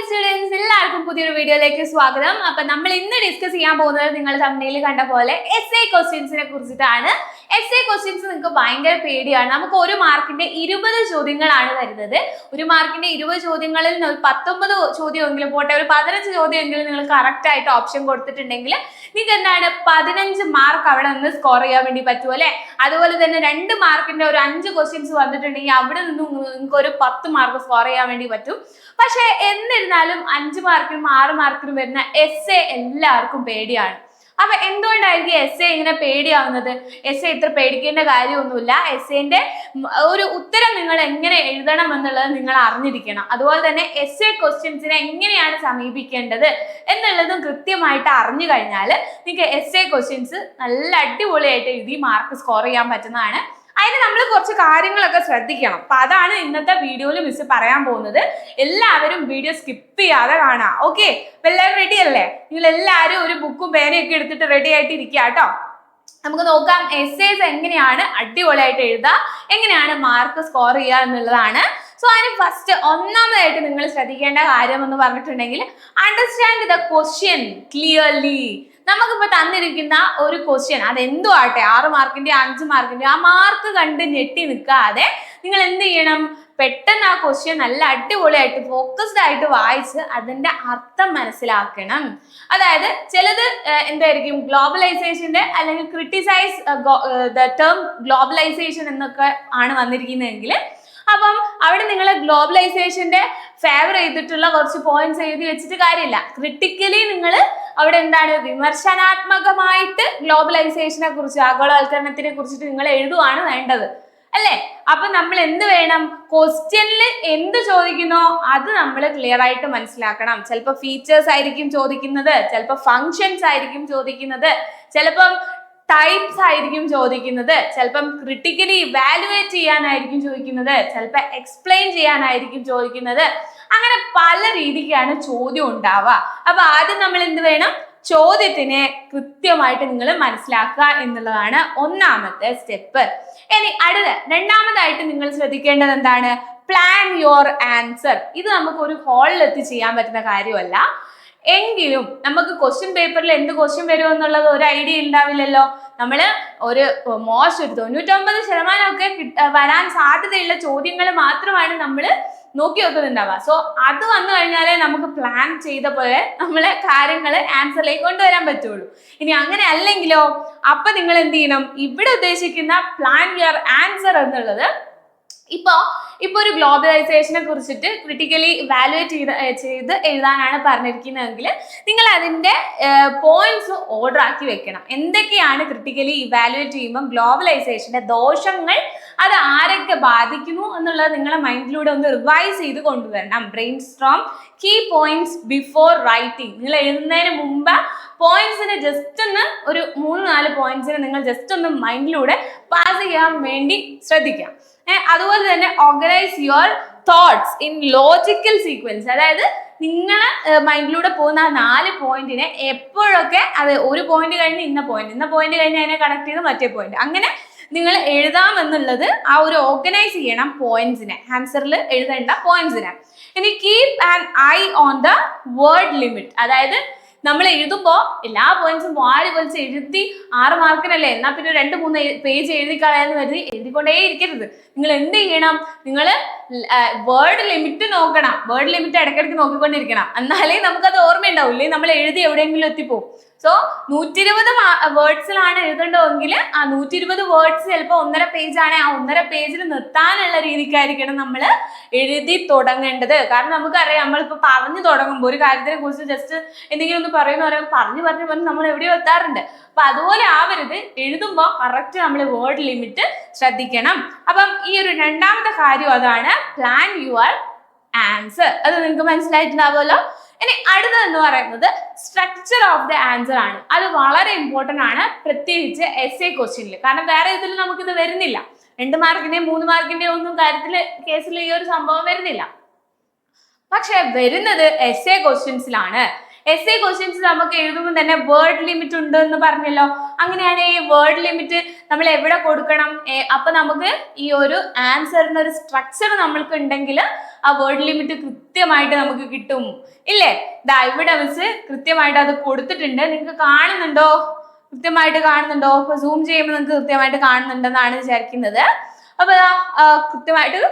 Students എല്ലാവർക്കും പുതിയൊരു വീഡിയോയിലേക്ക് സ്വാഗതം. അപ്പൊ നമ്മൾ ഇന്ന് ഡിസ്കസ് ചെയ്യാൻ പോകുന്നത് നിങ്ങൾ തമ്മിൽ കണ്ട പോലെ എസ് എ ക്വസ്റ്റ്യൻസിനെ കുറിച്ചിട്ടാണ്. എസ് എ ക്വസ്റ്റ്യൻസ് നിങ്ങൾക്ക് ഭയങ്കര പേടിയാണ്. നമുക്ക് ഒരു മാർക്കിന്റെ ഇരുപത് ചോദ്യങ്ങളാണ് വരുന്നത്. ഒരു മാർക്കിന്റെ ഇരുപത് ചോദ്യങ്ങളിൽ നിന്ന് ഒരു പത്തൊമ്പത് ചോദ്യമെങ്കിലും പോട്ടെ ഒരു പതിനഞ്ച് ചോദ്യമെങ്കിലും നിങ്ങൾ കറക്റ്റ് ആയിട്ട് ഓപ്ഷൻ കൊടുത്തിട്ടുണ്ടെങ്കിൽ നിങ്ങൾക്ക് എന്താണ് പതിനഞ്ച് മാർക്ക് അവിടെ നിന്ന് സ്കോർ ചെയ്യാൻ വേണ്ടി പറ്റുമോ അല്ലെ? അതുപോലെ തന്നെ രണ്ട് മാർക്കിന്റെ ഒരു അഞ്ച് ക്വസ്റ്റ്യൻസ് വന്നിട്ടുണ്ടെങ്കിൽ അവിടെ നിന്നും നിങ്ങൾക്ക് ഒരു പത്ത് മാർക്ക് സ്കോർ ചെയ്യാൻ വേണ്ടി പറ്റും. പക്ഷെ എന്നിരുന്നാലും അഞ്ച് മാർക്കിനും ആറ് മാർക്കിനും വരുന്ന എസ് എ എല്ലാവർക്കും പേടിയാണ്. അപ്പൊ എന്തുകൊണ്ടായിരിക്കും എസ് എ ഇങ്ങനെ പേടിയാവുന്നത്? എസ് എ ഇത്ര പേടിക്കേണ്ട കാര്യമൊന്നുമില്ല. എസ് എന്റെ ഒരു ഉത്തരം നിങ്ങൾ എങ്ങനെ എഴുതണം എന്നുള്ളത് നിങ്ങൾ അറിഞ്ഞിരിക്കണം. അതുപോലെ തന്നെ എസ് എ ക്വസ്റ്റ്യൻസിനെ എങ്ങനെയാണ് സമീപിക്കേണ്ടത് എന്നുള്ളതും കൃത്യമായിട്ട് അറിഞ്ഞു കഴിഞ്ഞാൽ നിങ്ങൾക്ക് എസ് എ ക്വസ്റ്റ്യൻസ് നല്ല അടിപൊളിയായിട്ട് എഴുതി മാർക്ക് സ്കോർ ചെയ്യാൻ പറ്റുന്നതാണ്. അതിന് നമ്മൾ കുറച്ച് കാര്യങ്ങളൊക്കെ ശ്രദ്ധിക്കണം. അപ്പൊ അതാണ് ഇന്നത്തെ വീഡിയോയിൽ മിസ് പറയാൻ പോകുന്നത്. എല്ലാവരും വീഡിയോ സ്കിപ്പ് ചെയ്യാതെ കാണാം. ഓക്കെ എല്ലാവരും റെഡി അല്ലേ? നിങ്ങൾ എല്ലാവരും ഒരു ബുക്കും പേനയൊക്കെ എടുത്തിട്ട് റെഡി ആയിട്ട് ഇരിക്കുക കേട്ടോ. നമുക്ക് നോക്കാം എസ്സേസ് എങ്ങനെയാണ് അടിപൊളിയായിട്ട് എഴുതുക എങ്ങനെയാണ് മാർക്ക് സ്കോർ ചെയ്യുക എന്നുള്ളതാണ്. സോ അതിന് ഫസ്റ്റ് ഒന്നാമതായിട്ട് നിങ്ങൾ ശ്രദ്ധിക്കേണ്ട കാര്യം എന്ന് പറഞ്ഞിട്ടുണ്ടെങ്കിൽ അണ്ടർസ്റ്റാൻഡ് ദ ക്വസ്റ്റ്യൻ ക്ലിയർലി നമുക്കിപ്പോ തന്നിരിക്കുന്ന ഒരു ക്വസ്റ്റ്യൻ അത് എന്തോ ആട്ടെ ആറ് മാർക്കിന്റെ അഞ്ച് മാർക്കിന്റെ ആ മാർക്ക് കണ്ട് ഞെട്ടി നിൽക്കാതെ നിങ്ങൾ എന്ത് ചെയ്യണം? പെട്ടെന്ന് ആ ക്വസ്റ്റ്യൻ നല്ല അടിപൊളിയായിട്ട് ഫോക്കസ്ഡ് ആയിട്ട് വായിച്ച് അതിന്റെ അർത്ഥം മനസ്സിലാക്കണം. അതായത് ചിലത് എന്തായിരിക്കും? ഗ്ലോബലൈസേഷന്റെ അല്ലെങ്കിൽ ക്രിട്ടിസൈസ് ദ ടേം ഗ്ലോബലൈസേഷൻ എന്നൊക്കെ ആണ് വന്നിരിക്കുന്നതെങ്കിൽ അപ്പം അവിടെ നിങ്ങൾ ഗ്ലോബലൈസേഷന്റെ ഫേവർ ചെയ്തിട്ടുള്ള കുറച്ച് പോയിന്റ്സ് എഴുതി വെച്ചിട്ട് കാര്യമില്ല. ക്രിട്ടിക്കലി നിങ്ങൾ അവിടെ എന്താണ് വിമർശനാത്മകമായിട്ട് ഗ്ലോബലൈസേഷനെ കുറിച്ച് ആഗോളവൽക്കരണത്തിനെ കുറിച്ചിട്ട് നിങ്ങൾ എഴുതുവാണ് വേണ്ടത്. അല്ലേ? അപ്പൊ നമ്മൾ എന്ത് വേണം? ക്വസ്റ്റ്യനിൽ എന്ത് ചോദിക്കുന്നോ? അത് നമ്മൾ ക്ലിയർ ആയിട്ട് മനസ്സിലാക്കണം. ചിലപ്പോൾ ഫീച്ചേഴ്സ് ആയിരിക്കും ചോദിക്കുന്നത് ചിലപ്പോൾ ഫങ്ഷൻസ് ആയിരിക്കും ചോദിക്കുന്നത് ചിലപ്പം ടൈപ്സ് ആയിരിക്കും ചോദിക്കുന്നത് ചിലപ്പം ക്രിട്ടിക്കലി ഇവാലുവേറ്റ് ചെയ്യാനായിരിക്കും ചോദിക്കുന്നത് ചിലപ്പോൾ എക്സ്പ്ലെയിൻ ചെയ്യാനായിരിക്കും ചോദിക്കുന്നത്. അങ്ങനെ പല രീതിക്കാണ് ചോദ്യം ഉണ്ടാവുക. അപ്പൊ ആദ്യം നമ്മൾ എന്ത് വേണം? ചോദ്യത്തിനെ കൃത്യമായിട്ട് നിങ്ങൾ മനസ്സിലാക്കുക എന്നുള്ളതാണ് ഒന്നാമത്തെ സ്റ്റെപ്പ്. ഇനി അടുത്ത രണ്ടാമതായിട്ട് നിങ്ങൾ ശ്രദ്ധിക്കേണ്ടത് എന്താണ്? പ്ലാൻ യുവർ ആൻസർ ഇത് നമുക്ക് ഒരു ഹാളിൽ എത്തി ചെയ്യാൻ പറ്റുന്ന കാര്യമല്ല. എങ്കിലും നമുക്ക് ക്വസ്റ്റ്യൻ പേപ്പറിൽ എന്ത് ക്വസ്റ്റ്യൻ വരും എന്നുള്ളത് ഒരു ഐഡിയ ഉണ്ടാവില്ലല്ലോ. നമ്മൾ ഒരു മോശം ഒരു തൊണ്ണൂറ്റൊമ്പത് ശതമാനമൊക്കെ വരാൻ സാധ്യതയുള്ള ചോദ്യങ്ങൾ മാത്രമാണ് നമ്മൾ നോക്കി വെക്കുന്നുണ്ടാവുക സോ അത് വന്നു കഴിഞ്ഞാലേ നമുക്ക് പ്ലാൻ ചെയ്ത പോലെ നമ്മളെ കാര്യങ്ങൾ ആൻസറിലേക്ക് കൊണ്ടുവരാൻ പറ്റുള്ളൂ. ഇനി അങ്ങനെ അല്ലെങ്കിലോ അപ്പൊ നിങ്ങൾ എന്ത് ചെയ്യണം? ഇവിടെ ഉദ്ദേശിക്കുന്ന പ്ലാൻ യുവർ ആൻസർ എന്നുള്ളത് ഇപ്പോ ഇപ്പൊ ഒരു ഗ്ലോബലൈസേഷനെ കുറിച്ചിട്ട് ക്രിട്ടിക്കലി ഇവാലുവേറ്റ് ചെയ്ത് ചെയ്ത് എഴുതാനാണ് പറഞ്ഞിരിക്കുന്നതെങ്കിൽ നിങ്ങൾ അതിന്റെ പോയിന്റ്സ് ഓർഡർ ആക്കി വെക്കണം. എന്തൊക്കെയാണ് ക്രിട്ടിക്കലി ഇവാലുവേറ്റ് ചെയ്യുമ്പോൾ ഗ്ലോബലൈസേഷന്റെ ദോഷങ്ങൾ അത് ആരൊക്കെ ബാധിക്കുന്നു എന്നുള്ളത് നിങ്ങളെ മൈൻഡിലൂടെ ഒന്ന് റിവൈസ് ചെയ്ത് കൊണ്ടുവരണം. Brainstorm key points before writing നിങ്ങൾ എഴുതുന്നതിന് മുമ്പ് പോയിന്റ്സിന് ജസ്റ്റ് ഒന്ന് ഒരു മൂന്ന് നാല് പോയിന്റ്സിന് നിങ്ങൾ ജസ്റ്റ് ഒന്ന് മൈൻഡിലൂടെ പാസ് ചെയ്യാൻ വേണ്ടി ശ്രദ്ധിക്കാം അതുപോലെ തന്നെ organise your thoughts in logical sequence അതായത് നിങ്ങൾ മൈൻഡിലൂടെ പോകുന്ന ആ നാല് പോയിന്റിനെ എപ്പോഴൊക്കെ അത് ഒരു പോയിന്റ് കഴിഞ്ഞ് ഇന്ന പോയിന്റ് ഇന്ന പോയിന്റ് കഴിഞ്ഞ് അതിനെ കണക്ട് ചെയ്ത് മറ്റേ പോയിന്റ് അങ്ങനെ നിങ്ങൾ എഴുതാമെന്നുള്ളത് ആ ഒരു ഓർഗനൈസ് ചെയ്യണം പോയിന്റ്സിനെ ആൻസറിൽ എഴുതേണ്ട പോയിന്റ്സിനെ ഇനി keep an eye on the word limit അതായത് നമ്മൾ എഴുതുമ്പോൾ എല്ലാ പോയിന്റ്സും വാരി വലിച്ച് എഴുതി ആറ് മാർക്കിനല്ലേ എന്നാൽ പിന്നെ രണ്ട് മൂന്ന് പേജ് എഴുതി കളയാന്ന് കരുതി എഴുതിക്കൊണ്ടേ ഇരിക്കരുത് നിങ്ങൾ എന്ത് ചെയ്യണം? നിങ്ങൾ വേർഡ് ലിമിറ്റ് നോക്കണം. വേർഡ് ലിമിറ്റ് ഇടയ്ക്കിടയ്ക്ക് നോക്കിക്കൊണ്ടിരിക്കണം. എന്നാലേ നമുക്കത് ഓർമ്മയുണ്ടാവും. ഇല്ലെങ്കിൽ നമ്മൾ എഴുതി എവിടെയെങ്കിലും എത്തിപ്പോവും. സോ നൂറ്റി ഇരുപത് വേർഡ്സിലാണ് എഴുതേണ്ടതെങ്കിൽ ആ നൂറ്റി ഇരുപത് വേർഡ്സ് ചിലപ്പോൾ ഒന്നര പേജ് ആണ് ആ ഒന്നര പേജിൽ നിർത്താനുള്ള രീതിക്കായിരിക്കണം നമ്മൾ എഴുതി തുടങ്ങേണ്ടത്. കാരണം നമുക്കറിയാം നമ്മളിപ്പോൾ പറഞ്ഞു തുടങ്ങുമ്പോൾ ഒരു കാര്യത്തിനെ കുറിച്ച് ജസ്റ്റ് എന്തെങ്കിലും ഒന്ന് പറയുന്ന പറയുമ്പോൾ പറഞ്ഞു പറഞ്ഞു പറഞ്ഞ് നമ്മൾ എവിടെയോ എത്താറുണ്ട്. അപ്പൊ അതുപോലെ ആവരുത്. എഴുതുമ്പോൾ കറക്റ്റ് നമ്മൾ വേർഡ് ലിമിറ്റ് ശ്രദ്ധിക്കണം. അപ്പം ഈ ഒരു രണ്ടാമത്തെ കാര്യം അതാണ്. പ്ലാൻ യുവർ ആൻസർ അത് നിങ്ങൾക്ക് മനസ്സിലായിട്ടുണ്ടാവുമല്ലോ? ഇനി അടുത്തത് എന്ന് പറയുന്നത് സ്ട്രക്ചർ ഓഫ് ദ ആൻസർ ആണ്. അത് വളരെ ഇമ്പോർട്ടന്റ് ആണ്. പ്രത്യേകിച്ച് എസ് എ ക്വസ്റ്റ്യനിൽ കാരണം വേറെ ഇതിൽ നമുക്കിത് വരുന്നില്ല. രണ്ട് മാർക്കിന്റെയും മൂന്ന് മാർക്കിന്റെയും ഒന്നും കാര്യത്തിൽ കേസിൽ ഈ ഒരു സംഭവം വരുന്നില്ല. പക്ഷെ വരുന്നത് എസ് എ ക്വസ്റ്റ്യൻസിലാണ് എസ് എ ക്വസ്റ്റ്യൻസ് നമുക്ക് എഴുതുമ്പോൾ തന്നെ വേർഡ് ലിമിറ്റ് ഉണ്ട് എന്ന് പറഞ്ഞല്ലോ. അങ്ങനെയാണ് ഈ വേർഡ് ലിമിറ്റ് നമ്മൾ എവിടെ കൊടുക്കണം? അപ്പൊ നമുക്ക് ഈ ഒരു ആൻസറിന് ഒരു സ്ട്രക്ചർ നമ്മൾക്ക് ഉണ്ടെങ്കിൽ ആ വേർഡ് ലിമിറ്റ് കൃത്യമായിട്ട് നമുക്ക് കിട്ടും. ഇല്ലേ? ദാ ഇവിടെ വെച്ച് കൃത്യമായിട്ട് അത് കൊടുത്തിട്ടുണ്ട്. നിങ്ങൾക്ക് കാണുന്നുണ്ടോ? കൃത്യമായിട്ട് കാണുന്നുണ്ടോ? അപ്പൊ സൂം ചെയ്യുമ്പോൾ നിങ്ങൾക്ക് കൃത്യമായിട്ട് കാണുന്നുണ്ടെന്നാണ് വിചാരിക്കുന്നത്. അപ്പൊ കൃത്യമായിട്ട്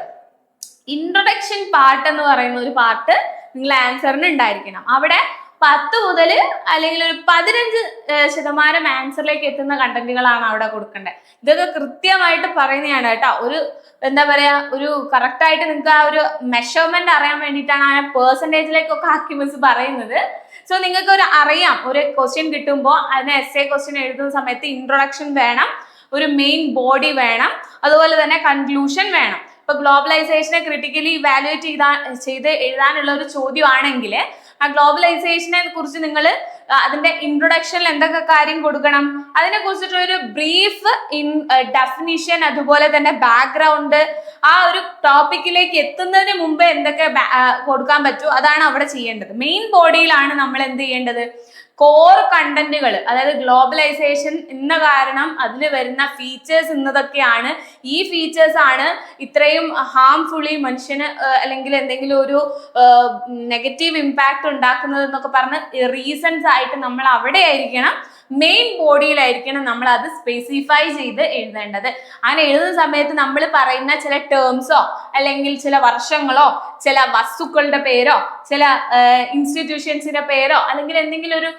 ഇൻട്രൊഡക്ഷൻ പാർട്ട് എന്ന് പറയുന്ന ഒരു പാർട്ട് നിങ്ങൾ ആൻസറിന് ഉണ്ടായിരിക്കണം. അവിടെ പത്ത് മുതൽ അല്ലെങ്കിൽ ഒരു പതിനഞ്ച് ശതമാനം ആൻസറിലേക്ക് എത്തുന്ന കണ്ടന്റുകളാണ് അവിടെ കൊടുക്കേണ്ടത് ഇതൊക്കെ കൃത്യമായിട്ട് പറയുന്നതാണ് കേട്ടോ. ഒരു എന്താ പറയാ ഒരു കറക്റ്റ് ആയിട്ട് നിങ്ങൾക്ക് ആ ഒരു മെഷർമെന്റ് അറിയാൻ വേണ്ടിയിട്ടാണ് ആ പേഴ്സന്റേജിലേക്കൊക്കെ ആക്കി മിസ് പറയുന്നത്. സോ നിങ്ങൾക്ക് ഒരു അറിയാം. ഒരു ക്വസ്റ്റ്യൻ കിട്ടുമ്പോൾ അതിന് എസ് എ ക്വസ്റ്റ്യൻ എഴുതുന്ന സമയത്ത് ഇൻട്രൊഡക്ഷൻ വേണം. ഒരു മെയിൻ ബോഡി വേണം. അതുപോലെ തന്നെ കൺക്ലൂഷൻ വേണം. ഇപ്പൊ ഗ്ലോബലൈസേഷനെ ക്രിട്ടിക്കലി ഇവാലുവേറ്റ് ചെയ്താ ചെയ്ത് എഴുതാനുള്ള ഒരു ചോദ്യമാണെങ്കിൽ ആ ഗ്ലോബലൈസേഷനെ കുറിച്ച് നിങ്ങൾ അതിന്റെ ഇൻട്രൊഡക്ഷനിൽ എന്തൊക്കെ കാര്യം കൊടുക്കണം? അതിനെ കുറിച്ചിട്ടുള്ള ഒരു ബ്രീഫ് ഇൻ ഡെഫിനിഷൻ അതുപോലെ തന്നെ ബാക്ക്ഗ്രൗണ്ട് ആ ഒരു ടോപ്പിക്കിലേക്ക് എത്തുന്നതിന് മുമ്പ് എന്തൊക്കെ കൊടുക്കാൻ പറ്റുമോ അതാണ് അവിടെ ചെയ്യേണ്ടത്. മെയിൻ ബോഡിയിലാണ് നമ്മൾ എന്ത് ചെയ്യേണ്ടത്? കോർ കണ്ടന്റുകൾ അതായത് ഗ്ലോബലൈസേഷൻ എന്ന കാരണം അതിൽ വരുന്ന ഫീച്ചേഴ്സ് എന്നതൊക്കെയാണ്. ഈ ഫീച്ചേഴ്സ് ആണ് ഇത്രയും ഹാംഫുള്ളി മനുഷ്യന് അല്ലെങ്കിൽ എന്തെങ്കിലും ഒരു നെഗറ്റീവ് ഇമ്പാക്ട് ഉണ്ടാക്കുന്നത് എന്നൊക്കെ പറഞ്ഞ് റീസൺസ് ആയിട്ട് നമ്മൾ അവിടെ ആയിരിക്കണം. മെയിൻ ബോഡിയിലായിരിക്കണം നമ്മൾ അത് സ്പെസിഫൈ ചെയ്ത് എഴുതേണ്ടത്. അങ്ങനെ എഴുതുന്ന സമയത്ത് നമ്മൾ പറയുന്ന ചില ടേംസോ അല്ലെങ്കിൽ ചില വർഷങ്ങളോ ചില വസ്തുക്കളുടെ പേരോ ചില ഇൻസ്റ്റിറ്റ്യൂഷൻസിന്റെ പേരോ അല്ലെങ്കിൽ എന്തെങ്കിലും ഒരു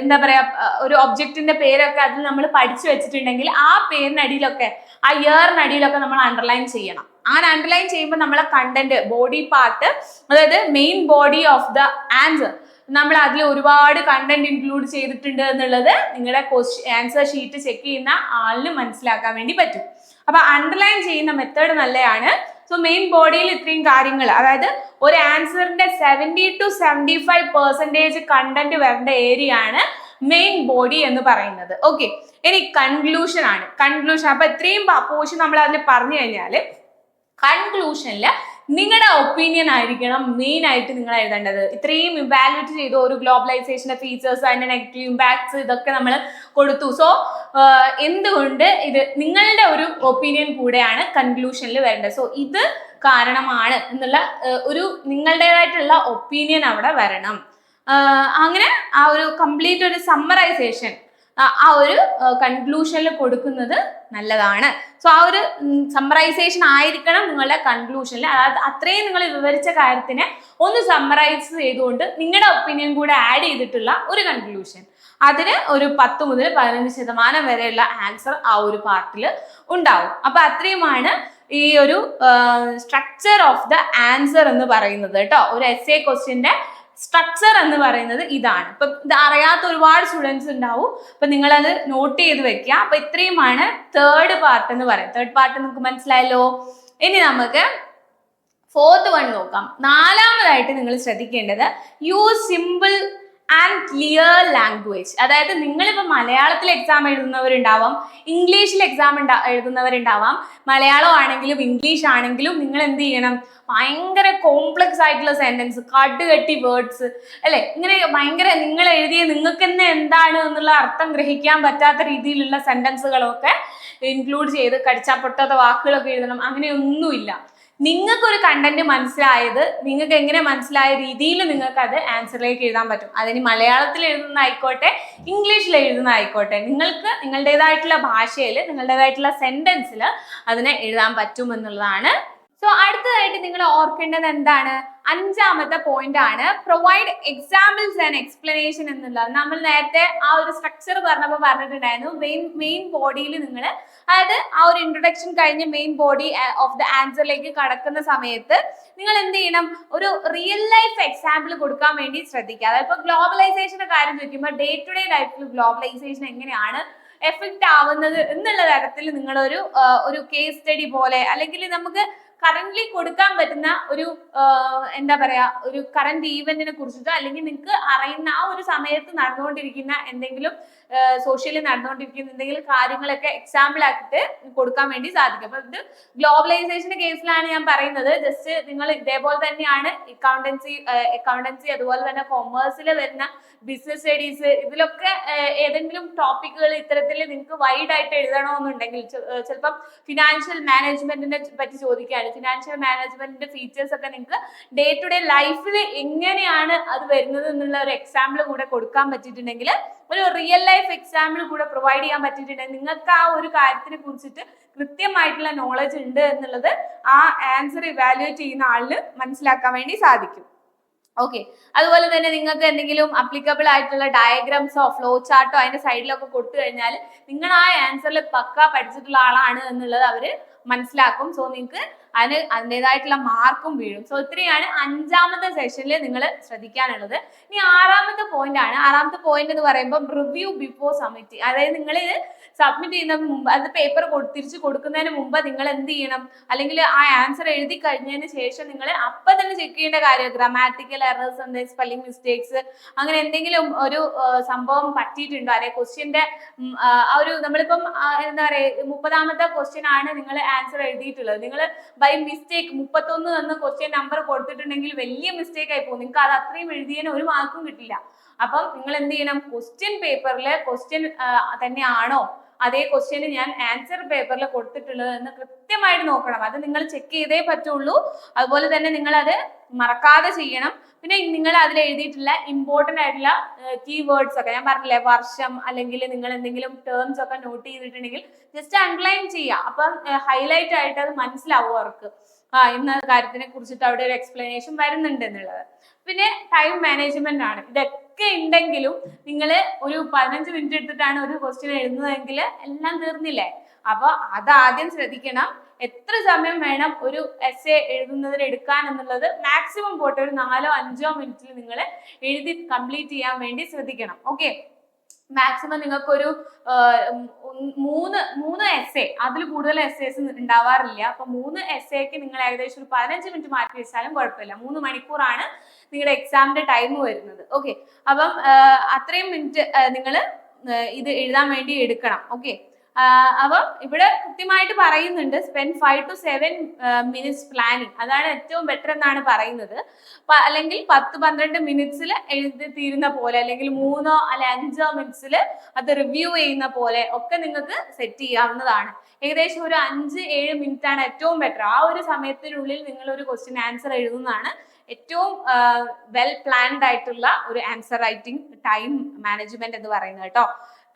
എന്താ പറയാ ഒരു ഒബ്ജക്റ്റിന്റെ പേരൊക്കെ അതിൽ നമ്മൾ പഠിച്ചു വെച്ചിട്ടുണ്ടെങ്കിൽ ആ പേരിനടിയിലൊക്കെ ആ ഇയറിനടിയിലൊക്കെ നമ്മൾ അണ്ടർലൈൻ ചെയ്യണം. അങ്ങനെ അണ്ടർലൈൻ ചെയ്യുമ്പോൾ നമ്മളെ കണ്ടന്റ് ബോഡി പാർട്ട് അതായത് main body of the answer നമ്മൾ അതിൽ ഒരുപാട് കണ്ടന്റ് ഇൻക്ലൂഡ് ചെയ്തിട്ടുണ്ട് എന്നുള്ളത് നിങ്ങളുടെ ക്വസ്റ്റ്യൻ ആൻസർ ഷീറ്റ് ചെക്ക് ചെയ്യുന്ന ആളിന് മനസ്സിലാക്കാൻ വേണ്ടി പറ്റും. അപ്പൊ അണ്ടർലൈൻ ചെയ്യുന്ന മെത്തേഡ് നല്ലതാണ് സോ മെയിൻ ബോഡിയിൽ ഇത്രയും കാര്യങ്ങൾ അതായത് ഒരു ആൻസറിന്റെ seventy two seventy five percentage content വരേണ്ട ഏരിയ ആണ് മെയിൻ ബോഡി എന്ന് പറയുന്നത്. ഓക്കെ ഇനി കൺക്ലൂഷൻ ആണ്. കൺക്ലൂഷൻ അപ്പൊ ഇത്രയും പോർഷൻ നമ്മൾ അതിൽ പറഞ്ഞു കഴിഞ്ഞാൽ കൺക്ലൂഷനിൽ നിങ്ങളുടെ ഒപ്പീനിയൻ ആയിരിക്കണം മെയിൻ ആയിട്ട് നിങ്ങൾ എഴുതേണ്ടത്. ഇത്രയും ഇവാലുവേറ്റ് ചെയ്തു ഒരു ഗ്ലോബലൈസേഷന്റെ ഫീച്ചേഴ്സ് അതിന്റെ നെഗറ്റീവ് ഇമ്പാക്ട്സ് ഇതൊക്കെ നമ്മൾ കൊടുത്തു. സോ എന്തുകൊണ്ട് ഇത് നിങ്ങളുടെ ഒരു ഒപ്പീനിയൻ കൂടെയാണ് കൺക്ലൂഷനിൽ വരേണ്ടത്. സോ ഇത് കാരണമാണ് എന്നുള്ള ഒരു നിങ്ങളുടേതായിട്ടുള്ള ഒപ്പീനിയൻ അവിടെ വരണം. അങ്ങനെ ആ ഒരു കംപ്ലീറ്റ് ഒരു സമ്മറൈസേഷൻ ആ ഒരു കൺക്ലൂഷനിൽ കൊടുക്കുന്നത് നല്ലതാണ്. സോ ആ ഒരു സമ്മറൈസേഷൻ ആയിരിക്കണം നിങ്ങളുടെ കൺക്ലൂഷനിൽ അതായത് അത്രയും നിങ്ങൾ വിവരിച്ച കാര്യത്തിനെ ഒന്ന് സമ്മറൈസ് ചെയ്തുകൊണ്ട് നിങ്ങളുടെ ഒപ്പീനിയൻ കൂടെ ആഡ് ചെയ്തിട്ടുള്ള ഒരു കൺക്ലൂഷൻ അതിന് ഒരു പത്ത് മുതൽ പതിനഞ്ച് ശതമാനം വരെയുള്ള ആൻസർ ആ ഒരു പാർട്ടിൽ ഉണ്ടാവും. അപ്പൊ അത്രയുമാണ് ഈ ഒരു സ്ട്രക്ചർ ഓഫ് ദ ആൻസർ എന്ന് പറയുന്നത് കേട്ടോ. ഒരു എസ് എ ക്വസ്റ്റ്യന്റെ സ്ട്രക്ചർ എന്ന് പറയുന്നത് ഇതാണ്. ഇപ്പൊ ഇത് അറിയാത്ത ഒരുപാട് സ്റ്റുഡൻസ് ഉണ്ടാവും. അപ്പൊ നിങ്ങൾ അത് നോട്ട് ചെയ്ത് വെക്കുക. അപ്പൊ ഇത്രയുമാണ് തേർഡ് പാർട്ട് എന്ന് പറയുന്നത്. തേർഡ് പാർട്ട് നിങ്ങൾക്ക് മനസ്സിലായല്ലോ? ഇനി നമുക്ക് ഫോർത്ത് വൺ നോക്കാം. നാലാമതായിട്ട് നിങ്ങൾ ശ്രദ്ധിക്കേണ്ടത് use simple and clear language അതായത് നിങ്ങളിപ്പോൾ മലയാളത്തിൽ എക്സാം എഴുതുന്നവരുണ്ടാവാം ഇംഗ്ലീഷിൽ എക്സാം ഉണ്ടാ എഴുതുന്നവരുണ്ടാവാം മലയാളം ആണെങ്കിലും ഇംഗ്ലീഷ് ആണെങ്കിലും നിങ്ങൾ എന്ത് ചെയ്യണം? ഭയങ്കര കോംപ്ലക്സ് ആയിട്ടുള്ള സെന്റൻസ് കട്ടുകെട്ടി വേർഡ്സ് അല്ലെ? ഇങ്ങനെ ഭയങ്കര നിങ്ങൾ എഴുതിയ നിങ്ങൾക്ക് തന്നെ എന്താണ് എന്നുള്ള അർത്ഥം ഗ്രഹിക്കാൻ പറ്റാത്ത രീതിയിലുള്ള സെന്റൻസുകളൊക്കെ ഇൻക്ലൂഡ് ചെയ്ത് കടിച്ചാൽ പൊട്ടാത്ത വാക്കുകളൊക്കെ എഴുതണം. അങ്ങനെയൊന്നുമില്ല. നിങ്ങൾക്ക് ഒരു കണ്ടന്റ് മനസ്സിലായത് നിങ്ങൾക്ക് എങ്ങനെ മനസ്സിലായ രീതിയിൽ നിങ്ങൾക്ക് അത് ആൻസറിലേക്ക് എഴുതാൻ പറ്റും. അതിന് മലയാളത്തിൽ എഴുതുന്ന ആയിക്കോട്ടെ ഇംഗ്ലീഷിൽ എഴുതുന്ന ആയിക്കോട്ടെ നിങ്ങൾക്ക് നിങ്ങളുടേതായിട്ടുള്ള ഭാഷയിൽ നിങ്ങളുടേതായിട്ടുള്ള സെന്റൻസിൽ അതിനെ എഴുതാൻ പറ്റും എന്നുള്ളതാണ് സോ അടുത്തതായിട്ട് നിങ്ങൾ ഓർക്കേണ്ടത് എന്താണ്? അഞ്ചാമത്തെ പോയിന്റ് ആണ്. പ്രൊവൈഡ് എക്സാമ്പിൾസ് ആൻഡ് എക്സ്പ്ലനേഷൻ എന്നുള്ളത്. നമ്മൾ നേരത്തെ ആ ഒരു സ്ട്രക്ചർ പറഞ്ഞപ്പോൾ പറഞ്ഞിട്ടുണ്ടായിരുന്നു. മെയിൻ മെയിൻ ബോഡിയിൽ നിങ്ങൾ അതായത് ആ ഒരു ഇൻട്രൊഡക്ഷൻ കഴിഞ്ഞ് മെയിൻ ബോഡി ഓഫ് ദ ആൻസറിലേക്ക് കടക്കുന്ന സമയത്ത് നിങ്ങൾ എന്ത് ചെയ്യണം? ഒരു റിയൽ ലൈഫ് എക്സാമ്പിൾ കൊടുക്കാൻ വേണ്ടി ശ്രദ്ധിക്കുക. അതായത് ഇപ്പോൾ ഗ്ലോബലൈസേഷന്റെ കാര്യം ചോദിക്കുമ്പോൾ ഡേ ടു ഡേ ലൈഫിൽ ഗ്ലോബലൈസേഷൻ എങ്ങനെയാണ് എഫക്റ്റ് ആവുന്നത് എന്നുള്ള തരത്തിൽ നിങ്ങളൊരു ആ, ഒരു കേസ് സ്റ്റഡി പോലെ അല്ലെങ്കിൽ നമുക്ക് കറന്റ് കൊടുക്കാൻ പറ്റുന്ന ഒരു എന്താ പറയാ ഒരു കറന്റ് ഈവന്റിനെ കുറിച്ചിട്ടോ അല്ലെങ്കിൽ നിങ്ങൾക്ക് അറിയുന്ന ആ ഒരു സമയത്ത് നടന്നുകൊണ്ടിരിക്കുന്ന എന്തെങ്കിലും സോഷ്യലി നടന്നുകൊണ്ടിരിക്കുന്ന എന്തെങ്കിലും കാര്യങ്ങളൊക്കെ എക്സാമ്പിൾ ആക്കിയിട്ട് കൊടുക്കാൻ വേണ്ടി സാധിക്കും. അപ്പൊ ഇത് ഗ്ലോബലൈസേഷന്റെ കേസിലാണ് ഞാൻ പറയുന്നത്. ജസ്റ്റ് നിങ്ങൾ ഇതേപോലെ തന്നെയാണ് അക്കൗണ്ടൻസി അക്കൗണ്ടൻസി അതുപോലെ തന്നെ കൊമേഴ്സിൽ വരുന്ന ബിസിനസ് സ്റ്റഡീസ് ഇതിലൊക്കെ ഏതെങ്കിലും ടോപ്പിക്കുകൾ ഇത്തരത്തിൽ നിങ്ങൾക്ക് വൈഡ് ആയിട്ട് എഴുതണമെന്നുണ്ടെങ്കിൽ ചിലപ്പം ഫിനാൻഷ്യൽ മാനേജ്മെന്റിനെ പറ്റി ചോദിക്കുകയാണ് ഫിനാൻഷ്യൽ മാനേജ്മെന്റിന്റെ ഫീച്ചേഴ്സ് ഒക്കെ നിങ്ങൾക്ക് ഡേ ടു ഡേ ലൈഫിൽ എങ്ങനെയാണ് അത് വരുന്നത് എന്നുള്ള ഒരു എക്സാമ്പിൾ കൂടെ കൊടുക്കാൻ പറ്റിയിട്ടുണ്ടെങ്കിൽ ഒരു റിയൽ ലൈഫ് എക്സാമ്പിൾ കൂടെ പ്രൊവൈഡ് ചെയ്യാൻ പറ്റിയിട്ടുണ്ടെങ്കിൽ നിങ്ങൾക്ക് ആ ഒരു കാര്യത്തിനെ കുറിച്ചിട്ട് കൃത്യമായിട്ടുള്ള നോളജ് ഉണ്ട് എന്നുള്ളത് ആ ആൻസർ ഇവാലുവേറ്റ് ചെയ്യുന്ന ആളിന് മനസ്സിലാക്കാൻ വേണ്ടി സാധിക്കും. ഓക്കെ അതുപോലെ തന്നെ നിങ്ങൾക്ക് എന്തെങ്കിലും അപ്ലിക്കബിൾ ആയിട്ടുള്ള ഡയഗ്രാംസോ ഫ്ലോ ചാർട്ടോ അതിന്റെ സൈഡിലൊക്കെ കൊടുത്തു കഴിഞ്ഞാൽ നിങ്ങൾ ആ ആൻസറിൽ പക്ക പഠിച്ചിട്ടുള്ള ആളാണ് എന്നുള്ളത് അവർ മനസ്സിലാക്കും. സോ നിങ്ങൾക്ക് അതിന് അതിന്റെതായിട്ടുള്ള മാർക്കും വീഴും. സോ ഇത്രയാണ് അഞ്ചാമത്തെ സെഷനിൽ നിങ്ങൾ ശ്രദ്ധിക്കാനുള്ളത്. ഇനി ആറാമത്തെ പോയിന്റ് ആണ്. ആറാമത്തെ പോയിന്റ് എന്ന് പറയുമ്പോൾ റിവ്യൂ ബിഫോർ സബ്മിറ്റ് അതായത് നിങ്ങൾ സബ്മിറ്റ് ചെയ്യുന്ന മുമ്പ് അത് പേപ്പർ തിരിച്ചു കൊടുക്കുന്നതിന് മുമ്പ് നിങ്ങൾ എന്ത് ചെയ്യണം? അല്ലെങ്കിൽ ആ ആൻസർ എഴുതി കഴിഞ്ഞതിന് ശേഷം നിങ്ങൾ അപ്പം തന്നെ ചെക്ക് ചെയ്യേണ്ട കാര്യം ഗ്രാമാറ്റിക്കൽ എറേഴ്സ് എന്തെങ്കിലും സ്പെല്ലിംഗ് മിസ്റ്റേക്സ് അങ്ങനെ എന്തെങ്കിലും ഒരു സംഭവം പറ്റിയിട്ടുണ്ടോ? അല്ലെ ക്വസ്റ്റ്യന്റെ ആ ഒരു നമ്മളിപ്പം എന്താ പറയുക മുപ്പതാമത്തെ ക്വസ്റ്റ്യൻ ആണ് നിങ്ങൾ ആൻസർ എഴുതിയിട്ടുള്ളത്. നിങ്ങൾ ബൈ മിസ്റ്റേക്ക് മുപ്പത്തൊന്ന് എന്ന ക്വസ്റ്റ്യൻ നമ്പർ കൊടുത്തിട്ടുണ്ടെങ്കിൽ വലിയ മിസ്റ്റേക്ക് ആയി പോകും. നിങ്ങൾക്ക് അത് അത്രയും എഴുതിയതിന് ഒരു മാർക്കും കിട്ടില്ല. അപ്പം നിങ്ങൾ എന്ത് ചെയ്യണം? ക്വസ്റ്റ്യൻ പേപ്പറിൽ ക്വസ്റ്റ്യൻ തന്നെയാണോ അതേ ക്വസ്റ്റ്യന് ഞാൻ ആൻസർ പേപ്പറിൽ കൊടുത്തിട്ടുള്ളത് എന്ന് കൃത്യമായിട്ട് നോക്കണം. അത് നിങ്ങൾ ചെക്ക് ചെയ്തേ പറ്റുള്ളൂ. അതുപോലെ തന്നെ നിങ്ങൾ അത് മറക്കാതെ ചെയ്യണം. പിന്നെ നിങ്ങൾ അതിൽ എഴുതിയിട്ടുള്ള ഇമ്പോർട്ടന്റ് ആയിട്ടുള്ള കീ വേർഡ്സ് ഒക്കെ ഞാൻ പറഞ്ഞില്ലേ വർഷം അല്ലെങ്കിൽ നിങ്ങൾ എന്തെങ്കിലും ടേംസ് ഒക്കെ നോട്ട് ചെയ്തിട്ടുണ്ടെങ്കിൽ ജസ്റ്റ് അൺലൈൻ ചെയ്യുക. അപ്പം ഹൈലൈറ്റ് ആയിട്ട് അത് മനസ്സിലാവും അവർക്ക്. ആ ഇന്ന കാര്യത്തിനെ കുറിച്ചിട്ട് അവിടെ ഒരു എക്സ്പ്ലനേഷൻ വരുന്നുണ്ട് എന്നുള്ളത്. പിന്നെ ടൈം മാനേജ്മെന്റ് ആണ്. ഇതൊക്കെ ഉണ്ടെങ്കിലും നിങ്ങൾ ഒരു പതിനഞ്ച് മിനിറ്റ് എടുത്തിട്ടാണ് ഒരു ക്വസ്റ്റ്യൻ എഴുതുന്നതെങ്കിൽ എല്ലാം തീർന്നില്ലേ? അപ്പൊ അത് ആദ്യം ശ്രദ്ധിക്കണം. എത്ര സമയം വേണം ഒരു എസ് എ എഴുതുന്നതിന് എടുക്കാൻ എന്നുള്ളത് മാക്സിമം പോട്ടെ ഒരു നാലോ അഞ്ചോ മിനിറ്റിൽ നിങ്ങൾ എഴുതി കംപ്ലീറ്റ് ചെയ്യാൻ വേണ്ടി ശ്രദ്ധിക്കണം. ഓക്കെ മാക്സിമം നിങ്ങൾക്ക് ഒരു മൂന്ന് മൂന്ന് എസ് എ അതിൽ കൂടുതൽ എസ് എസ് ഉണ്ടാവാറില്ല അപ്പൊ മൂന്ന് എസ് എക്ക് നിങ്ങൾ ഏകദേശം ഒരു പതിനഞ്ച് മിനിറ്റ് മാറ്റി വെച്ചാലും കുഴപ്പമില്ല. മൂന്ന് മണിക്കൂറാണ് നിങ്ങളുടെ എക്സാമിന്റെ ടൈം വരുന്നത്. ഓക്കെ അപ്പം അത്രയും മിനിറ്റ് നിങ്ങൾ ഇത് എഴുതാൻ വേണ്ടി എടുക്കണം. ഓക്കെ അപ്പം ഇവിടെ കൃത്യമായിട്ട് പറയുന്നുണ്ട് spend five to seven minutes planning അതാണ് ഏറ്റവും ബെറ്റർ എന്നാണ് പറയുന്നത്. അല്ലെങ്കിൽ പത്ത് പന്ത്രണ്ട് മിനിറ്റ്സിൽ എഴുതി തീരുന്ന പോലെ അല്ലെങ്കിൽ മൂന്നോ അല്ലെ അഞ്ചോ മിനിറ്റ്സിൽ അത് റിവ്യൂ ചെയ്യുന്ന പോലെ ഒക്കെ നിങ്ങൾക്ക് സെറ്റ് ചെയ്യാവുന്നതാണ്. ഏകദേശം ഒരു അഞ്ച് ഏഴ് മിനിറ്റ് ആണ് ഏറ്റവും ബെറ്റർ ആ ഒരു സമയത്തിനുള്ളിൽ നിങ്ങൾ ഒരു ക്വസ്റ്റ്യൻ ആൻസർ എഴുതുന്നതാണ് ഏറ്റവും വെൽ പ്ലാൻഡ് ആയിട്ടുള്ള ഒരു ആൻസർ റൈറ്റിംഗ് ടൈം മാനേജ്മെന്റ് എന്ന് പറയുന്നത് കേട്ടോ.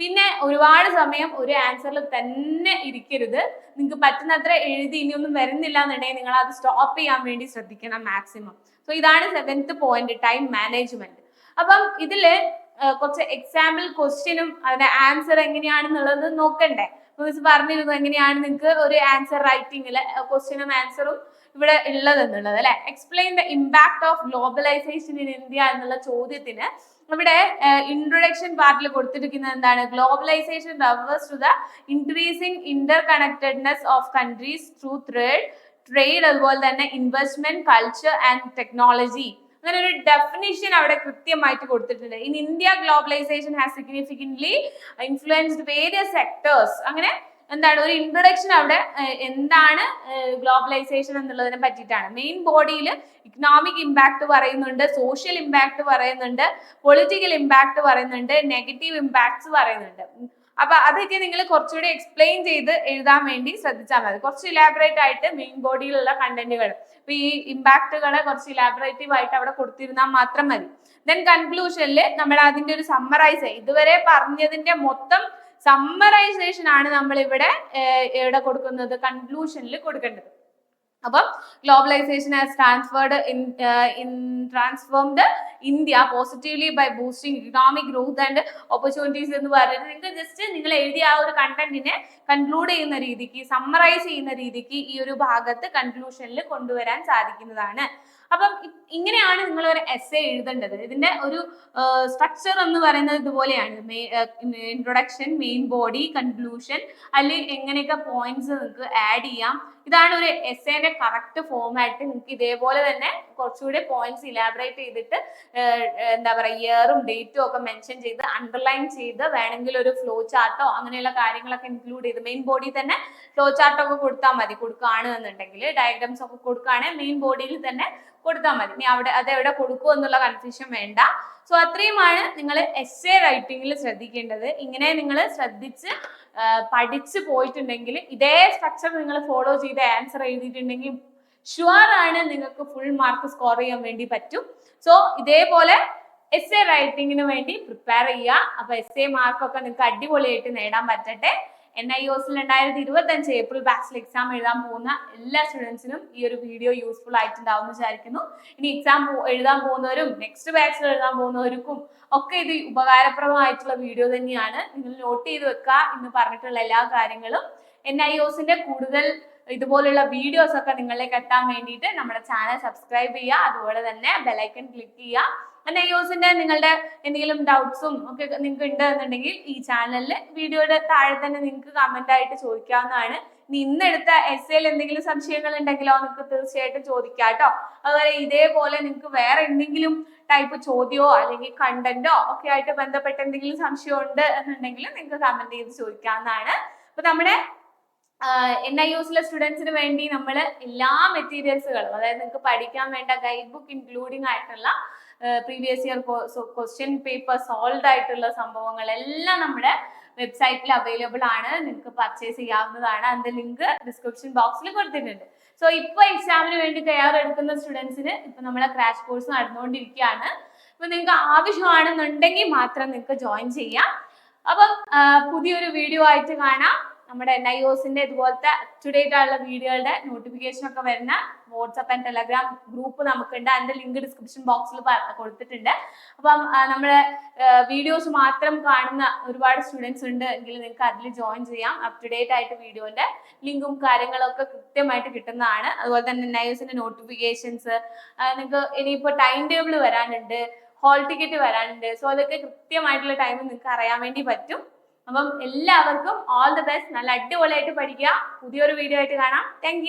പിന്നെ ഒരുപാട് സമയം ഒരു ആൻസറിൽ തന്നെ ഇരിക്കരുത്. നിങ്ങൾക്ക് പറ്റുന്നത്ര എഴുതി ഇനിയൊന്നും വരുന്നില്ല എന്നുണ്ടെങ്കിൽ നിങ്ങൾ അത് സ്റ്റോപ്പ് ചെയ്യാൻ വേണ്ടി ശ്രദ്ധിക്കണം മാക്സിമം സോ ഇതാണ് സെവൻത്ത് പോയിന്റ് ടൈം മാനേജ്മെന്റ് അപ്പം ഇതിൽ കുറച്ച് എക്സാമ്പിൾ ക്വസ്റ്റ്യനും അതിന്റെ ആൻസർ എങ്ങനെയാണെന്നുള്ളത് നോക്കണ്ടേ? മിസ് പറഞ്ഞിരുന്നു എങ്ങനെയാണ് നിങ്ങൾക്ക് ഒരു ആൻസർ റൈറ്റിംഗിൽ ക്വസ്റ്റ്യനും ആൻസറും ഇവിടെ ഉള്ളത് എന്നുള്ളത് അല്ലെ? Explain the impact of globalisation in India എന്നുള്ള ചോദ്യത്തിന് ഇവിടെ ഇൻട്രൊഡക്ഷൻ പാർട്ടിൽ കൊടുത്തിരിക്കുന്നത് എന്താണ്? Globalisation refers to the increasing interconnectedness of countries through trade trade അതുപോലെ തന്നെ ഇൻവെസ്റ്റ്മെന്റ് കൾച്ചർ ആൻഡ് ടെക്നോളജി അങ്ങനെ ഒരു ഡെഫിനിഷൻ അവിടെ കൃത്യമായിട്ട് കൊടുത്തിട്ടുണ്ട്. In India globalisation has significantly influenced various sectors അങ്ങനെ എന്താണ് ഒരു ഇൻട്രൊഡക്ഷൻ അവിടെ എന്താണ് ഗ്ലോബലൈസേഷൻ എന്നുള്ളതിനെ പറ്റിയിട്ടാണ്. മെയിൻ ബോഡിയിൽ ഇക്കണോമിക് ഇമ്പാക്ട് പറയുന്നുണ്ട് സോഷ്യൽ ഇമ്പാക്ട് പറയുന്നുണ്ട് പൊളിറ്റിക്കൽ ഇമ്പാക്ട് പറയുന്നുണ്ട് നെഗറ്റീവ് ഇമ്പാക്ട്സ് പറയുന്നുണ്ട്. അപ്പൊ അതൊക്കെ നിങ്ങൾ കുറച്ചുകൂടി എക്സ്പ്ലെയിൻ ചെയ്ത് എഴുതാൻ വേണ്ടി ശ്രദ്ധിച്ചാൽ മതി. കുറച്ച് ഇലാബറേറ്റ് ആയിട്ട് മെയിൻ ബോഡിയിലുള്ള കണ്ടന്റുകൾ ഇപ്പൊ ഈ ഇമ്പാക്റ്റുകളെ കുറച്ച് ഇലാബറേറ്റീവ് ആയിട്ട് അവിടെ കൊടുത്തിരുന്നാൽ മാത്രം മതി. ദെൻ കൺക്ലൂഷനിൽ നമ്മൾ അതിന്റെ ഒരു സമ്മറൈസ് ഇതുവരെ പറഞ്ഞതിന്റെ മൊത്തം സമ്മറൈസേഷൻ ആണ് നമ്മൾ ഇവിടെ ഇവിടെ കൊടുക്കുന്നത് കൺക്ലൂഷനിൽ കൊടുക്കേണ്ടത്. അപ്പം globalisation has transferred in transformed India positively by boosting economic growth and opportunities എന്ന് പറയുന്നത് നിങ്ങൾക്ക് ജസ്റ്റ് നിങ്ങൾ എഴുതിയ ആ ഒരു കണ്ടന്റിനെ കൺക്ലൂഡ് ചെയ്യുന്ന രീതിക്ക് സമ്മറൈസ് ചെയ്യുന്ന രീതിക്ക് ഈ ഒരു ഭാഗത്ത് കൺക്ലൂഷനിൽ കൊണ്ടുവരാൻ സാധിക്കുന്നതാണ്. അപ്പം ഇങ്ങനെയാണ് നിങ്ങൾ ഒരു എസ് എ എഴുതേണ്ടത്. ഇതിന്റെ ഒരു സ്ട്രക്ചർ എന്ന് പറയുന്നത് ഇതുപോലെയാണ്. ഇൻട്രൊഡക്ഷൻ മെയിൻ ബോഡി കൺക്ലൂഷൻ അല്ലെങ്കിൽ എങ്ങനെയൊക്കെ പോയിന്റ്സ് നിങ്ങൾക്ക് ആഡ് ചെയ്യാം. ഇതാണ് ഒരു എസ് എന്റെ കറക്റ്റ് ഫോമാറ്റ് നിങ്ങൾക്ക് ഇതേപോലെ തന്നെ കുറച്ചുകൂടി പോയിന്റ്സ് ഇലാബറേറ്റ് ചെയ്തിട്ട് എന്താ പറയുക ഇയറും ഡേറ്റും ഒക്കെ മെൻഷൻ ചെയ്ത് അണ്ടർലൈൻ ചെയ്ത് വേണമെങ്കിൽ ഒരു ഫ്ലോ ചാർട്ടോ അങ്ങനെയുള്ള കാര്യങ്ങളൊക്കെ ഇൻക്ലൂഡ് ചെയ്ത് മെയിൻ ബോഡി തന്നെ ഫ്ലോ ചാർട്ടൊക്കെ കൊടുത്താൽ മതി. കൊടുക്കുകയാണ് എന്നുണ്ടെങ്കിൽ ഡയഗ്രാംസ് ഒക്കെ കൊടുക്കുകയാണെങ്കിൽ മെയിൻ ബോഡിയിൽ തന്നെ കൊടുത്താൽ മതി. നീ അവിടെ അത് എവിടെ കൊടുക്കും എന്നുള്ള കൺഫ്യൂഷൻ വേണ്ട. സോ അത്രയുമാണ് നിങ്ങൾ എസ് എ റൈറ്റിംഗിൽ ശ്രദ്ധിക്കേണ്ടത്. ഇങ്ങനെ നിങ്ങൾ ശ്രദ്ധിച്ച് പഠിച്ച് പോയിട്ടുണ്ടെങ്കിൽ ഇതേ സ്ട്രക്ചർ നിങ്ങൾ ഫോളോ ചെയ്ത് ആൻസർ എഴുതിയിട്ടുണ്ടെങ്കിൽ ഷുവർ ആണ് നിങ്ങൾക്ക് ഫുൾ മാർക്ക് സ്കോർ ചെയ്യാൻ വേണ്ടി പറ്റും. സോ ഇതേപോലെ എസ് എ റൈറ്റിംഗിന് വേണ്ടി പ്രിപ്പയർ ചെയ്യുക. അപ്പൊ എസ് എ മാർക്കൊക്കെ നിങ്ങൾക്ക് അടിപൊളിയായിട്ട് നേടാൻ പറ്റട്ടെ. എൻ ഐ ഒസിൽ രണ്ടായിരത്തി ഇരുപത്തി അഞ്ച് ഏപ്രിൽ ബാച്ചിൽ എക്സാം എഴുതാൻ പോകുന്ന എല്ലാ സ്റ്റുഡൻസിനും ഈ ഒരു വീഡിയോ യൂസ്ഫുൾ ആയിട്ടുണ്ടാവും എന്ന് വിചാരിക്കുന്നു. ഇനി എക്സാം എഴുതാൻ പോകുന്നവരും നെക്സ്റ്റ് ബാച്ചിൽ എഴുതാൻ പോകുന്നവർക്കും ഒക്കെ ഇത് ഉപകാരപ്രദമായിട്ടുള്ള വീഡിയോ തന്നെയാണ്. നിങ്ങൾ നോട്ട് ചെയ്ത് വെക്കുക എന്ന് പറഞ്ഞിട്ടുള്ള എല്ലാ കാര്യങ്ങളും. എൻ ഐ ഒസിന്റെ കൂടുതൽ ഇതുപോലുള്ള വീഡിയോസ് ഒക്കെ നിങ്ങളിലേക്ക് എത്താൻ വേണ്ടിയിട്ട് നമ്മുടെ ചാനൽ സബ്സ്ക്രൈബ് ചെയ്യുക. അതുപോലെ തന്നെ ബെലൈക്കൺ ക്ലിക്ക് ചെയ്യുക. എൻ യൂസിന്റെ നിങ്ങളുടെ എന്തെങ്കിലും ഡൗട്ട്സും ഒക്കെ നിങ്ങൾക്ക് ഉണ്ട് എന്നുണ്ടെങ്കിൽ ഈ ചാനലിൽ വീഡിയോയുടെ താഴെ തന്നെ നിങ്ങൾക്ക് കമന്റ് ആയിട്ട് ചോദിക്കാവുന്നതാണ്. ഇനി ഇന്നെടുത്ത എസ് എയിൽ എന്തെങ്കിലും സംശയങ്ങൾ ഉണ്ടെങ്കിലോ നിങ്ങൾക്ക് തീർച്ചയായിട്ടും ചോദിക്കാം കേട്ടോ. അതുപോലെ ഇതേപോലെ നിങ്ങൾക്ക് വേറെ എന്തെങ്കിലും ടൈപ്പ് ചോദ്യമോ അല്ലെങ്കിൽ കണ്ടന്റോ ഒക്കെ ആയിട്ട് ബന്ധപ്പെട്ട എന്തെങ്കിലും സംശയം ഉണ്ട് എന്നുണ്ടെങ്കിൽ നിങ്ങൾക്ക് കമന്റ് ചെയ്ത് ചോദിക്കാവുന്നതാണ്. അപ്പൊ നമ്മുടെ എൻ ഐ യുസിലെ സ്റ്റുഡൻസിന് വേണ്ടി നമ്മൾ എല്ലാ മെറ്റീരിയൽസുകളും അതായത് നിങ്ങൾക്ക് പഠിക്കാൻ വേണ്ട ഗൈഡ് ബുക്ക് ഇൻക്ലൂഡിംഗ് ആയിട്ടുള്ള previous year question paper solve ആയിട്ടുള്ള സംഭവങ്ങളെല്ലാം നമ്മുടെ വെബ്സൈറ്റിൽ അവൈലബിൾ ആണ്. നിങ്ങൾക്ക് പർച്ചേസ് ചെയ്യാവുന്നതാണ്. അതിന്റെ ലിങ്ക് ഡിസ്ക്രിപ്ഷൻ ബോക്സിൽ കൊടുത്തിട്ടുണ്ട്. സോ ഇപ്പൊ എക്സാമിന് വേണ്ടി തയ്യാറെടുക്കുന്ന സ്റ്റുഡൻസിന് ഇപ്പൊ നമ്മളെ ക്രാഷ് കോഴ്സ് നടന്നുകൊണ്ടിരിക്കുകയാണ്. ഇപ്പൊ നിങ്ങൾക്ക് ആവശ്യമാണെന്നുണ്ടെങ്കിൽ മാത്രം നിങ്ങൾക്ക് ജോയിൻ ചെയ്യാം. അപ്പം പുതിയൊരു വീഡിയോ ആയിട്ട് കാണാം. നമ്മുടെ എൻ ഐ ഒസിന്റെ ഇതുപോലത്തെ അപ്റ്റുഡേറ്റ് ആയുള്ള വീഡിയോകളുടെ നോട്ടിഫിക്കേഷൻ ഒക്കെ വരുന്ന വാട്സപ്പ് ആൻഡ് ടെലഗ്രാം ഗ്രൂപ്പ് നമുക്കുണ്ട്. അതിന്റെ ലിങ്ക് ഡിസ്ക്രിപ്ഷൻ ബോക്സിൽ കൊടുത്തിട്ടുണ്ട്. അപ്പം നമ്മുടെ വീഡിയോസ് മാത്രം കാണുന്ന ഒരുപാട് സ്റ്റുഡൻസ് ഉണ്ട് എങ്കിൽ നിങ്ങൾക്ക് അതിൽ ജോയിൻ ചെയ്യാം. അപ് ടു ഡേറ്റ് ആയിട്ട് വീഡിയോന്റെ ലിങ്കും കാര്യങ്ങളൊക്കെ കൃത്യമായിട്ട് കിട്ടുന്നതാണ്. അതുപോലെ തന്നെ എൻ ഐ ഒസിന്റെ നോട്ടിഫിക്കേഷൻസ് നിങ്ങൾക്ക് ഇനിയിപ്പോൾ ടൈം ടേബിൾ വരാനുണ്ട് ഹോൾ ടിക്കറ്റ് വരാനുണ്ട്. സോ അതൊക്കെ കൃത്യമായിട്ടുള്ള ടൈം നിങ്ങൾക്ക് അറിയാൻ വേണ്ടി പറ്റും. അപ്പം എല്ലാവർക്കും ഓൾ ദ ബെസ്റ്റ് നല്ല അടിപൊളിയായിട്ട് പഠിക്കുക. പുതിയൊരു വീഡിയോ ആയിട്ട് കാണാം. താങ്ക്